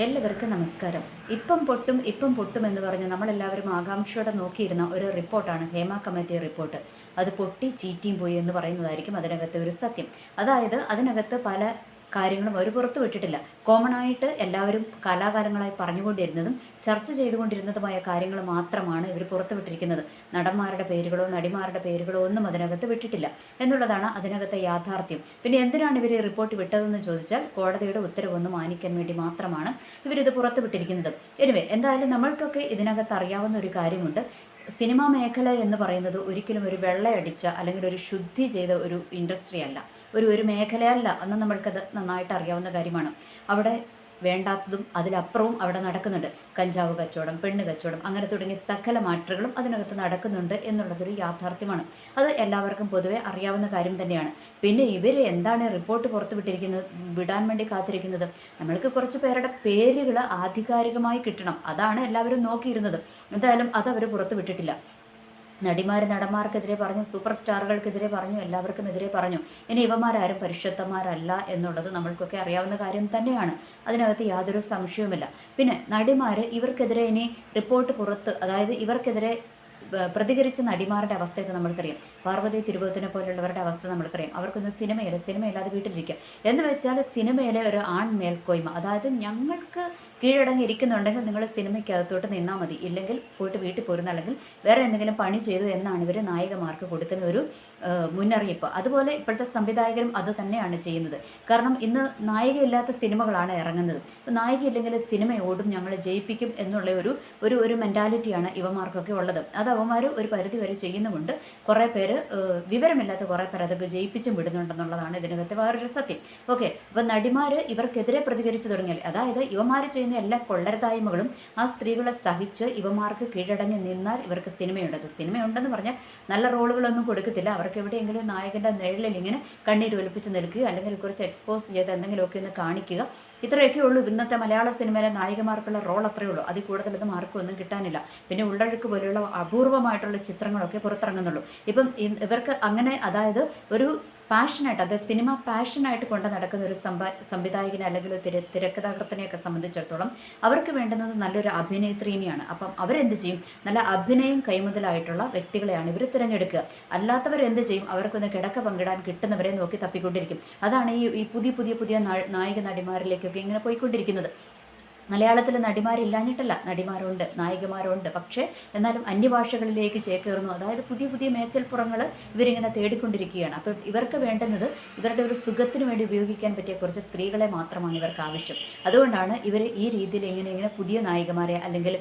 എല്ലാവർക്കും നമസ്കാരം. ഇപ്പം പൊട്ടും ഇപ്പം പൊട്ടും എന്ന് പറഞ്ഞ് നമ്മളെല്ലാവരും ആകാംക്ഷയോടെ നോക്കിയിരുന്ന ഒരു റിപ്പോർട്ടാണ് ഹേമ കമ്മിറ്റി റിപ്പോർട്ട്. അത് പൊട്ടി ചീറ്റിയും പോയി എന്ന് പറയുന്നതായിരിക്കും അതിനകത്തെ ഒരു സത്യം. അതായത് അതിനകത്ത് പല കാര്യങ്ങളും അവർ പുറത്തു വിട്ടിട്ടില്ല. കോമൺ ആയിട്ട് എല്ലാവരും കലാകാരങ്ങളായി പറഞ്ഞുകൊണ്ടിരുന്നതും ചർച്ച ചെയ്തുകൊണ്ടിരുന്നതുമായ കാര്യങ്ങൾ മാത്രമാണ് ഇവർ പുറത്തു വിട്ടിരിക്കുന്നത്. നടന്മാരുടെ പേരുകളോ നടിമാരുടെ പേരുകളോ ഒന്നും അതിനകത്ത് വിട്ടിട്ടില്ല. എന്നുള്ളതാണ് അതിനകത്തെ യാഥാർത്ഥ്യം. പിന്നെ എന്തിനാണ് ഇവർ റിപ്പോർട്ട് വിട്ടതെന്ന് ചോദിച്ചാൽ കോടതിയുടെ ഉത്തരവൊന്ന് മാനിക്കാൻ വേണ്ടി മാത്രമാണ് ഇവരിത് പുറത്തു വിട്ടിരിക്കുന്നത്. എനിവേ എന്തായാലും നമ്മൾക്കൊക്കെ ഇതിനകത്ത് അറിയാവുന്ന ഒരു കാര്യമുണ്ട്. സിനിമാ മേഖല എന്ന് പറയുന്നത് ഒരിക്കലും ഒരു വെള്ളയടിച്ച അല്ലെങ്കിൽ ഒരു ശുദ്ധി ചെയ്ത ഒരു ഇൻഡസ്ട്രി അല്ല. ഒരു ഒരു മേഖലയല്ല എന്ന് നമ്മൾക്കത് നന്നായിട്ട് അറിയാവുന്ന കാര്യമാണ്. അവിടെ വേണ്ടാത്തതും അതിലപ്പുറവും അവിടെ നടക്കുന്നുണ്ട്. കഞ്ചാവ് കച്ചവടം പെണ്ണ് കച്ചവടം അങ്ങനെ തുടങ്ങിയ സകല മാറ്ററുകളും അതിനകത്ത് നടക്കുന്നുണ്ട് എന്നുള്ളതൊരു യാഥാർത്ഥ്യമാണ്. അത് എല്ലാവർക്കും പൊതുവെ അറിയാവുന്ന കാര്യം തന്നെയാണ്. പിന്നെ ഇവർ എന്താണ് റിപ്പോർട്ട് പുറത്തുവിട്ടിരിക്കുന്നത് വിടാൻ വേണ്ടി കാത്തിരിക്കുന്നത്? നമ്മൾക്ക് കുറച്ച് പേരുടെ പേരുകൾ ആധികാരികമായി കിട്ടണം. അതാണ് എല്ലാവരും നോക്കിയിരുന്നത്. എന്തായാലും അത് അവർ പുറത്തു വിട്ടിട്ടില്ല നടിമാർ നടന്മാർക്കെതിരെ പറഞ്ഞു സൂപ്പർ സ്റ്റാറുകൾക്കെതിരെ പറഞ്ഞു എല്ലാവർക്കും എതിരെ പറഞ്ഞു. ഇനി ഇവന്മാരാരും പരിശുദ്ധന്മാരല്ല എന്നുള്ളത് നമ്മൾക്കൊക്കെ അറിയാവുന്ന കാര്യം തന്നെയാണ്. അതിനകത്ത് യാതൊരു സംശയവുമില്ല. പിന്നെ നടിമാർ ഇവർക്കെതിരെ ഇനി റിപ്പോർട്ട് പുറത്ത് അതായത് ഇവർക്കെതിരെ പ്രതികരിച്ച നടിമാരുടെ അവസ്ഥയൊക്കെ നമ്മൾക്കറിയാം. പാർവതി തിരുവോത്തിനെ പോലുള്ളവരുടെ അവസ്ഥ നമ്മൾക്കറിയാം. അവർക്കൊന്നും സിനിമയില്ല സിനിമയില്ലാതെ വീട്ടിലിരിക്കുക. എന്ന് വെച്ചാൽ സിനിമയിലെ ഒരു ആൺ മേൽക്കോയ്മ അതായത് ഞങ്ങൾക്ക് കീഴടങ്ങി ഇരിക്കുന്നുണ്ടെങ്കിൽ നിങ്ങൾ സിനിമയ്ക്കകത്തോട്ട് നിന്നാൽ മതി. ഇല്ലെങ്കിൽ പോയിട്ട് വീട്ടിൽ പോരുന്ന അല്ലെങ്കിൽ വേറെ എന്തെങ്കിലും പണി ചെയ്തു എന്നാണ് ഇവർ നായികമാർക്ക് കൊടുക്കുന്ന ഒരു മുന്നറിയിപ്പ്. അതുപോലെ ഇപ്പോഴത്തെ സംവിധായകരും അത് തന്നെയാണ് ചെയ്യുന്നത്. കാരണം ഇന്ന് നായികയില്ലാത്ത സിനിമകളാണ് ഇറങ്ങുന്നത്. അപ്പോൾ നായിക ഇല്ലെങ്കിൽ സിനിമ ഓടും ഞങ്ങൾ ജയിപ്പിക്കും എന്നുള്ള ഒരു ഒരു ഒരു മെന്റാലിറ്റിയാണ് ഇവമാർക്കൊക്കെ ഉള്ളത്. അത് അവന്മാർ ഒരു പരിധി വരെ ചെയ്യുന്നുമുണ്ട്. കുറേ പേര് വിവരമില്ലാത്ത കുറേ പേർ അതൊക്കെ ജയിപ്പിച്ചും വിടുന്നുണ്ടെന്നുള്ളതാണ് ഇതിനകത്തെ വേറൊരു സത്യം. ഓക്കെ അപ്പോൾ നടിമാർ ഇവർക്കെതിരെ പ്രതികരിച്ചു തുടങ്ങിയാൽ അതായത് ഇവമാർ ചെയ്യുന്ന എല്ലാ കൊള്ളരതായ്മകളും ആ സ്ത്രീകളെ സഹിച്ച് യുവമാർക്ക് കീഴടങ്ങി നിന്നാൽ ഇവർക്ക് സിനിമയുണ്ട്. സിനിമയുണ്ടെന്ന് പറഞ്ഞാൽ നല്ല റോളുകളൊന്നും കൊടുക്കത്തില്ല. അവർക്ക് എവിടെയെങ്കിലും നായകന്റെ നിഴലിൽ ഇങ്ങനെ കണ്ണീര് ഒലിപ്പിച്ച് നിൽക്കുക അല്ലെങ്കിൽ കുറച്ച് എക്സ്പോസ് ചെയ്ത് എന്തെങ്കിലുമൊക്കെ ഒന്ന് കാണിക്കുക. ഇത്രയൊക്കെ ഉള്ളൂ. ഇന്നത്തെ മലയാള സിനിമയിലെ നായികമാർക്കുള്ള റോൾ അത്രയേ ഉള്ളൂ. അതിൽ കൂടുതലൊന്നും ആർക്കും ഒന്നും കിട്ടാനില്ല. പിന്നെ ഉള്ളഴുക്ക് പോലെയുള്ള അപൂർവമായിട്ടുള്ള ചിത്രങ്ങളൊക്കെ പുറത്തിറങ്ങുന്നുള്ളൂ. ഇപ്പം ഇവർക്ക് അങ്ങനെ അതായത് ഒരു പാഷനായിട്ട് അതായത് സിനിമ പാഷനായിട്ട് കൊണ്ട് നടക്കുന്ന ഒരു സംഭ സംവിധായകനെ അല്ലെങ്കിൽ തിര തിരക്കഥാകൃത്തിനെയൊക്കെ സംബന്ധിച്ചിടത്തോളം അവർക്ക് വേണ്ടുന്നത് നല്ലൊരു അഭിനേത്രീനെയാണ്. അപ്പം അവരെന്ത് ചെയ്യും? നല്ല അഭിനയം കൈമുതലായിട്ടുള്ള വ്യക്തികളെയാണ് ഇവർ തിരഞ്ഞെടുക്കുക. അല്ലാത്തവർ എന്ത് ചെയ്യും? അവർക്കൊന്ന് കിടക്ക പങ്കിടാൻ കിട്ടുന്നവരെ നോക്കി തപ്പിക്കൊണ്ടിരിക്കും. അതാണ് ഈ പുതിയ പുതിയ പുതിയ നായിക നടിമാരിലേക്കൊക്കെ ഇങ്ങനെ പോയിക്കൊണ്ടിരിക്കുന്നത്. മലയാളത്തിൽ നടിമാരില്ലാഞ്ഞിട്ടല്ല. നടിമാരുണ്ട് നായികമാരുണ്ട്. പക്ഷേ എന്നാലും അന്യഭാഷകളിലേക്ക് ചേക്കേറുന്നു. അതായത് പുതിയ പുതിയ മേച്ചൽപ്പുറങ്ങൾ ഇവരിങ്ങനെ തേടിക്കൊണ്ടിരിക്കുകയാണ്. അപ്പം ഇവർക്ക് വേണ്ടുന്നത് ഇവരുടെ ഒരു സുഖത്തിന് വേണ്ടി ഉപയോഗിക്കാൻ പറ്റിയ കുറച്ച് സ്ത്രീകളെ മാത്രമാണ് ഇവർക്ക് ആവശ്യം. അതുകൊണ്ടാണ് ഇവർ ഈ രീതിയിൽ ഇങ്ങനെ ഇങ്ങനെ പുതിയ നായികമാരെ അല്ലെങ്കിൽ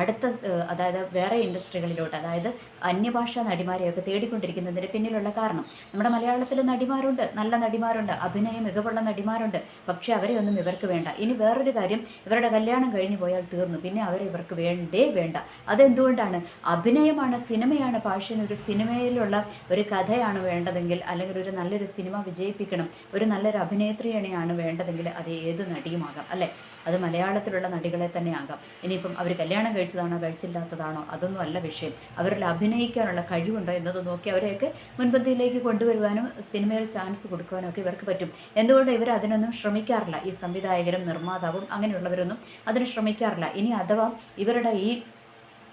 അടുത്ത അതായത് വേറെ ഇൻഡസ്ട്രികളിലോട്ട് അതായത് അന്യഭാഷാ നടിമാരെയൊക്കെ തേടിക്കൊണ്ടിരിക്കുന്നതിന് പിന്നിലുള്ള കാരണം. നമ്മുടെ മലയാളത്തിൽ നടിമാരുണ്ട് നല്ല നടിമാരുണ്ട് അഭിനയ മികവുള്ള നടിമാരുണ്ട്. പക്ഷേ അവരെയൊന്നും ഇവർക്ക് വേണ്ട. ഇനി വേറൊരു കാര്യം ഇവരുടെ കല്യാണം കഴിഞ്ഞു പോയാൽ തീർന്നു. പിന്നെ അവർ ഇവർക്ക് വേണ്ടേ വേണ്ട. അതെന്തുകൊണ്ടാണ്? അഭിനയമാണ് സിനിമയാണ്. പാഷൻ ഒരു സിനിമയിലുള്ള ഒരു കഥയാണ് വേണ്ടതെങ്കിൽ അല്ലെങ്കിൽ ഒരു നല്ലൊരു സിനിമ വിജയിപ്പിക്കണം. ഒരു നല്ലൊരു അഭിനേത്രിയാണ് വേണ്ടതെങ്കിൽ അത് ഏത് നടിയുമാകാം അല്ലേ? അത് മലയാളത്തിലുള്ള നടികളെ തന്നെ ആകാം. ഇനിയിപ്പം അവർ കല്യാണം കഴിച്ചതാണോ കഴിച്ചില്ലാത്തതാണോ അതൊന്നും അല്ല വിഷയം. അവരിൽ അഭിനയിക്കാനുള്ള കഴിവുണ്ടോ എന്നത് നോക്കി അവരെയൊക്കെ മുൻപന്തിയിലേക്ക് കൊണ്ടുവരുവാനും സിനിമയിൽ ചാൻസ് കൊടുക്കുവാനും ഒക്കെ ഇവർക്ക് പറ്റും. എന്തുകൊണ്ട് ഇവർ അതിനൊന്നും ശ്രമിക്കാറില്ല? ഈ സംവിധായകരും നിർമ്മാതാവും അങ്ങനെയുള്ളവരൊന്നും അതിന് ശ്രമിക്കാറില്ല. ഇനി അഥവാ ഇവരുടെ ഈ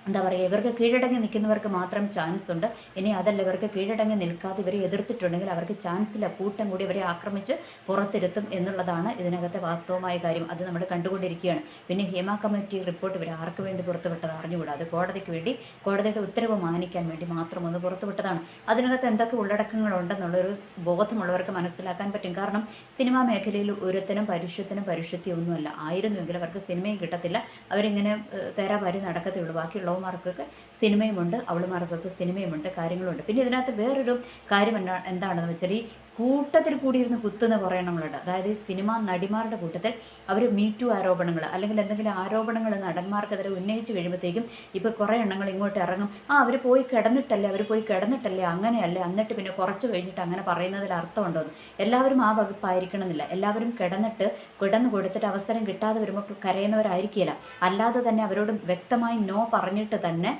എന്താ പറയുക ഇവർക്ക് കീഴടങ്ങി നിൽക്കുന്നവർക്ക് മാത്രം ചാൻസ് ഉണ്ട്. ഇനി അതല്ല ഇവർക്ക് കീഴടങ്ങി നിൽക്കാതെ ഇവരെ എതിർത്തിട്ടുണ്ടെങ്കിൽ അവർക്ക് ചാൻസ് ഇല്ല കൂട്ടം കൂടി ഇവരെ ആക്രമിച്ച് പുറത്തിരുത്തും എന്നുള്ളതാണ് ഇതിനകത്തെ വാസ്തവമായ കാര്യം. അത് നമ്മൾ കണ്ടുകൊണ്ടിരിക്കുകയാണ്. പിന്നെ ഹേമ കമ്മിറ്റി റിപ്പോർട്ട് ഇവർ ആർക്ക് വേണ്ടി പുറത്തുവിട്ടത് അറിഞ്ഞുകൂടാ? അത് കോടതിക്ക് വേണ്ടി കോടതിയുടെ ഉത്തരവ് മാനിക്കാൻ വേണ്ടി മാത്രം ഒന്ന് പുറത്തുവിട്ടതാണ്. അതിനകത്ത് എന്തൊക്കെ ഉള്ളടക്കങ്ങളുണ്ടെന്നുള്ളൊരു ബോധമുള്ളവർക്ക് മനസ്സിലാക്കാൻ പറ്റും. കാരണം സിനിമാ മേഖലയിൽ ഒരുത്തനും പരിശുദ്ധനും പരിശുദ്ധിയൊന്നുമല്ല. ആയിരുന്നുവെങ്കിൽ അവർക്ക് സിനിമയും കിട്ടത്തില്ല. അവരിങ്ങനെ തേരാ തേരാപാരി നടക്കത്തേ ഉള്ളൂ. ബാക്കിയുള്ളവന്മാർക്കൊക്കെ സിനിമയുമുണ്ട് അവളുമാർക്കൊക്കെ സിനിമയുമുണ്ട് കാര്യങ്ങളുമുണ്ട്. പിന്നെ ഇതിനകത്ത് വേറൊരു കാര്യം എന്താ എന്താണെന്ന് വെച്ചാൽ ഈ കൂട്ടത്തിൽ കൂടിയിരുന്ന് കുത്തുന്ന കുറേ എണ്ണങ്ങളുണ്ട് അതായത് സിനിമാ നടിമാരുടെ കൂട്ടത്തിൽ അവർ മീറ്റു ആരോപണങ്ങൾ അല്ലെങ്കിൽ എന്തെങ്കിലും ആരോപണങ്ങൾ നടന്മാർക്കെതിരെ ഉന്നയിച്ച് കഴിയുമ്പോഴത്തേക്കും ഇപ്പോൾ കുറേ എണ്ണങ്ങൾ ഇങ്ങോട്ട് ഇറങ്ങും. ആ അവർ പോയി കിടന്നിട്ടല്ലേ അവർ പോയി കിടന്നിട്ടല്ലേ അങ്ങനെയല്ലേ എന്നിട്ട് പിന്നെ കുറച്ച് കഴിഞ്ഞിട്ട് അങ്ങനെ പറയുന്നതിൽ അർത്ഥമുണ്ടോ എല്ലാവരും ആ വകുപ്പായിരിക്കണമെന്നില്ല. എല്ലാവരും കിടന്നിട്ട് കിടന്ന് കൊടുത്തിട്ട് അവസരം കിട്ടാതെ വരുമ്പോൾ കരയുന്നവരായിരിക്കില്ല അല്ലാതെ തന്നെ അവരോട് വ്യക്തമായി നോ പറഞ്ഞിട്ട് തന്നെ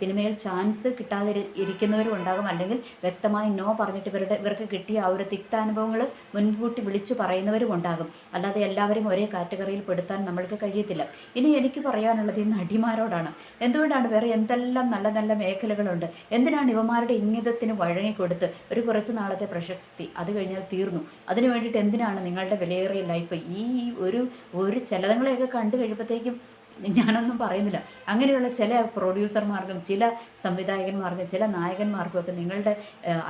സിനിമയിൽ ചാൻസ് കിട്ടാതിരി ഇരിക്കുന്നവരും ഉണ്ടാകും. അല്ലെങ്കിൽ വ്യക്തമായി നോ പറഞ്ഞിട്ട് ഇവരുടെ ഇവർക്ക് കിട്ടിയ ഒരു തിക്താനുഭവങ്ങൾ മുൻകൂട്ടി വിളിച്ചു പറയുന്നവരും ഉണ്ടാകും. അല്ലാതെ എല്ലാവരും ഒരേ കാറ്റഗറിയിൽ പെടുത്താൻ നമ്മൾക്ക് കഴിയത്തില്ല. ഇനി എനിക്ക് പറയാനുള്ളത് ഈ നടിമാരോടാണ് എന്തുകൊണ്ടാണ് വേറെ എന്തെല്ലാം നല്ല നല്ല മേഖലകളുണ്ട്? എന്തിനാണ് ഇവമാരുടെ ഇംഗിതത്തിന് വഴങ്ങിക്കൊടുത്ത് ഒരു കുറച്ച് നാളത്തെ പ്രശസ്തി അത് കഴിഞ്ഞാൽ തീർന്നു? അതിനു വേണ്ടിയിട്ട് എന്തിനാണ് നിങ്ങളുടെ വിലയേറിയ ലൈഫ് ഈ ഒരു ഒരു ചിലതങ്ങളെയൊക്കെ കണ്ടു കഴിയുമ്പോഴത്തേക്കും ഞാനൊന്നും പറയുന്നില്ല. അങ്ങനെയുള്ള ചില പ്രൊഡ്യൂസർമാർക്കും ചില സംവിധായകന്മാർക്കും ചില നായകന്മാർക്കും ഒക്കെ നിങ്ങളുടെ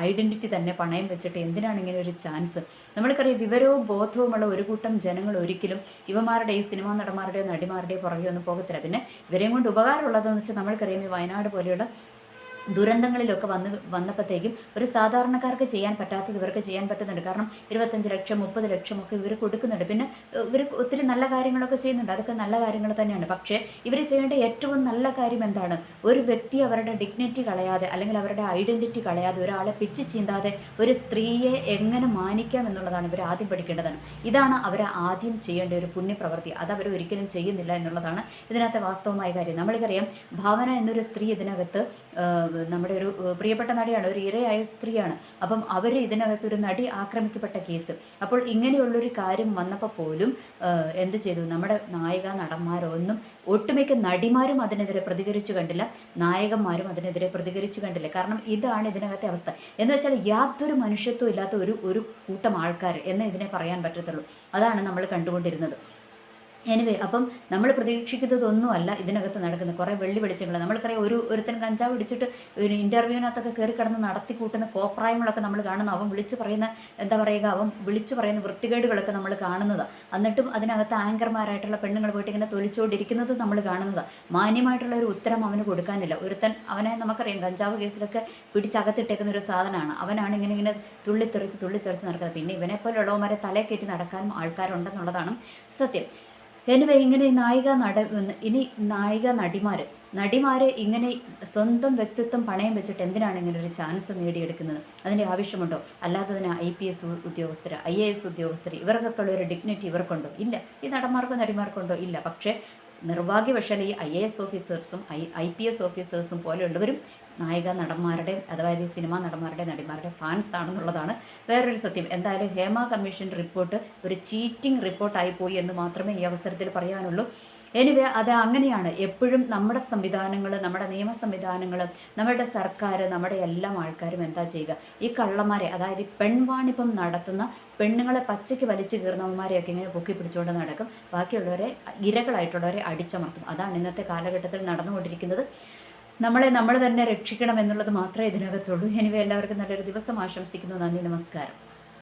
ഐഡന്റിറ്റി തന്നെ പണയം വെച്ചിട്ട് എന്തിനാണ് ഇങ്ങനെ ഒരു ചാൻസ്? നമ്മൾക്കറിയാം വിവരവും ബോധവുമുള്ള ഒരു കൂട്ടം ജനങ്ങൾ ഒരിക്കലും ഇവമാരുടെ ഈ സിനിമാ നടന്മാരുടെയോ നടിമാരുടെയോ പുറകെ ഒന്നും പോകത്തില്ല. പിന്നെ ഇവരെയും കൊണ്ട് ഉപകാരമുള്ളതെന്ന് വെച്ചാൽ നമ്മൾക്കറിയാം ഈ വയനാട് പോലെയുള്ള ദുരന്തങ്ങളിലൊക്കെ വന്ന് വന്നപ്പോഴത്തേക്കും ഒരു സാധാരണക്കാർക്ക് ചെയ്യാൻ പറ്റാത്തത് ഇവർക്ക് ചെയ്യാൻ പറ്റുന്നുണ്ട്. കാരണം ഇരുപത്തഞ്ച് ലക്ഷം മുപ്പത് ലക്ഷം ഒക്കെ ഇവർ കൊടുക്കുന്നുണ്ട്. പിന്നെ ഇവർ ഒത്തിരി നല്ല കാര്യങ്ങളൊക്കെ ചെയ്യുന്നുണ്ട്. അതൊക്കെ നല്ല കാര്യങ്ങൾ തന്നെയാണ്. പക്ഷേ ഇവർ ചെയ്യേണ്ട ഏറ്റവും നല്ല കാര്യം എന്താണ്? ഒരു വ്യക്തി അവരുടെ ഡിഗ്നിറ്റി കളയാതെ അല്ലെങ്കിൽ അവരുടെ ഐഡന്റിറ്റി കളയാതെ ഒരാളെ പിച്ച് ചീന്താതെ ഒരു സ്ത്രീയെ എങ്ങനെ മാനിക്കാം എന്നുള്ളതാണ് ഇവർ ആദ്യം പഠിക്കേണ്ടതാണ്. ഇതാണ് അവർ ആദ്യം ചെയ്യേണ്ട ഒരു പുണ്യപ്രവൃത്തി. അത് അവർ ഒരിക്കലും ചെയ്യുന്നില്ല എന്നുള്ളതാണ് ഇതിനകത്തെ വാസ്തവമായ കാര്യം. നമ്മൾക്കറിയാം ഭാവന എന്നൊരു സ്ത്രീ ഇതിനകത്ത് നമ്മുടെ ഒരു പ്രിയപ്പെട്ട നടിയാണ് ഒരു ഇരയായ സ്ത്രീയാണ്. അപ്പം അവർ ഇതിനകത്ത് ഒരു നടി ആക്രമിക്കപ്പെട്ട കേസ്. അപ്പോൾ ഇങ്ങനെയുള്ളൊരു കാര്യം വന്നപ്പോൾ പോലും എന്ത് ചെയ്തു? നമ്മുടെ നായിക നടന്മാരൊന്നും ഒട്ടുമിക്ക നടിമാരും അതിനെതിരെ പ്രതികരിച്ചു കണ്ടില്ല. നായകന്മാരും അതിനെതിരെ പ്രതികരിച്ചു കണ്ടില്ല. കാരണം ഇതാണ് ഇതിനകത്തെ അവസ്ഥ. എന്ന് വെച്ചാൽ യാതൊരു മനുഷ്യത്വം ഇല്ലാത്ത ഒരു ഒരു കൂട്ടം ആൾക്കാർ എന്ന് ഇതിനെ പറയാൻ പറ്റത്തുള്ളൂ. അതാണ് നമ്മൾ കണ്ടുകൊണ്ടിരുന്നത്. എനിവേ അപ്പം നമ്മൾ പ്രതീക്ഷിക്കുന്നതൊന്നുമല്ല ഇതിനകത്ത് നടക്കുന്നത്. കുറേ വെള്ളി വെളിച്ചങ്ങൾ. നമ്മൾക്കറിയാം ഒരു ഒരുത്തൻ കഞ്ചാവ് പിടിച്ചിട്ട് ഒരു ഇന്റർവ്യൂവിനകത്തൊക്കെ കയറി കിടന്ന് നടത്തി കൂട്ടുന്ന കോപ്രായങ്ങളൊക്കെ നമ്മൾ കാണുന്നു അവൻ വിളിച്ചു പറയുന്ന എന്താ പറയുക അവൻ വിളിച്ചു പറയുന്ന വൃത്തികേടുകളൊക്കെ നമ്മൾ കാണുന്നത്. എന്നിട്ടും അതിനകത്ത് ആങ്കർമാരായിട്ടുള്ള പെണ്ണുങ്ങൾ പോയിട്ട് ഇങ്ങനെ തൊലിച്ചുകൊണ്ടിരിക്കുന്നത് നമ്മൾ കാണുന്നത്. മാന്യമായിട്ടുള്ള ഒരു ഉത്തരം അവന് കൊടുക്കാനില്ല. ഒരുത്തൻ അവനെ നമുക്കറിയാം കഞ്ചാവ് കേസിലൊക്കെ പിടിച്ചകത്തിട്ടേക്കുന്ന ഒരു സാധനമാണ്. അവനാണ് ഇങ്ങനെ ഇങ്ങനെ തുള്ളിത്തെറിച്ച് തുള്ളിത്തെറിച്ച് നടക്കുന്നത്. പിന്നെ ഇവനെ പോലുള്ളവന്മാരെ തലേ കയറ്റി നടക്കാനും ആൾക്കാരുണ്ടെന്നുള്ളതാണ് സത്യം. എനിവേ ഇങ്ങനെ നായിക നട ഇനി നായിക നടിമാർ നടിമാർ ഇങ്ങനെ സ്വന്തം വ്യക്തിത്വം പണയം വെച്ചിട്ട് എന്തിനാണ് ഇങ്ങനെ ഒരു ചാൻസ് നേടിയെടുക്കുന്നത്? അതിന്റെ ആവശ്യമുണ്ടോ? അല്ലാതെ തന്നെ ഐ പി എസ് ഉദ്യോഗസ്ഥർ ഐ എ എസ് ഉദ്യോഗസ്ഥർ ഇവർക്കൊക്കെ ഉള്ള ഒരു ഡിഗ്നിറ്റി ഇവർക്കുണ്ടോ? ഇല്ല. ഈ നടന്മാർക്കോ നടിമാർക്കുണ്ടോ? ഇല്ല. പക്ഷേ നിർഭാഗ്യവശാൽ ഈ ഐ എ എസ് ഓഫീസേഴ്സും ഐ ഐ പി എസ് ഓഫീസേഴ്സും പോലെയുള്ളവരും നായിക നടന്മാരുടെ അതായത് സിനിമാ നടന്മാരുടെ നടിമാരുടെ ഫാൻസ് ആണെന്നുള്ളതാണ് വേറൊരു സത്യം. എന്തായാലും ഹേമ കമ്മീഷൻ റിപ്പോർട്ട് ഒരു ചീറ്റിംഗ് റിപ്പോർട്ടായി പോയി എന്ന് മാത്രമേ ഈ അവസരത്തിൽ പറയാനുള്ളൂ. എനിവേ അത് അങ്ങനെയാണ്. എപ്പോഴും നമ്മുടെ സംവിധാനങ്ങൾ നമ്മുടെ നിയമ സംവിധാനങ്ങൾ നമ്മുടെ സർക്കാർ നമ്മുടെ എല്ലാ ആൾക്കാരും എന്താ ചെയ്യുക? ഈ കള്ളന്മാരെ അതായത് ഈ പെൺവാണിപ്പം നടത്തുന്ന പെണ്ണുങ്ങളെ പച്ചയ്ക്ക് വലിച്ചു കീറുന്നവന്മാരെയൊക്കെ ഇങ്ങനെ പൊക്കി പിടിച്ചുകൊണ്ട് നടക്കും. ബാക്കിയുള്ളവരെ ഇരകളായിട്ടുള്ളവരെ അടിച്ചമർത്തും. അതാണ് ഇന്നത്തെ കാലഘട്ടത്തിൽ നടന്നുകൊണ്ടിരിക്കുന്നത്. നമ്മളെ നമ്മൾ തന്നെ രക്ഷിക്കണം എന്നുള്ളത് മാത്രമേ ഇതിനകത്തുള്ളൂ. എനിവേ എല്ലാവർക്കും നല്ലൊരു ദിവസം ആശംസിക്കുന്നു. നന്ദി നമസ്കാരം.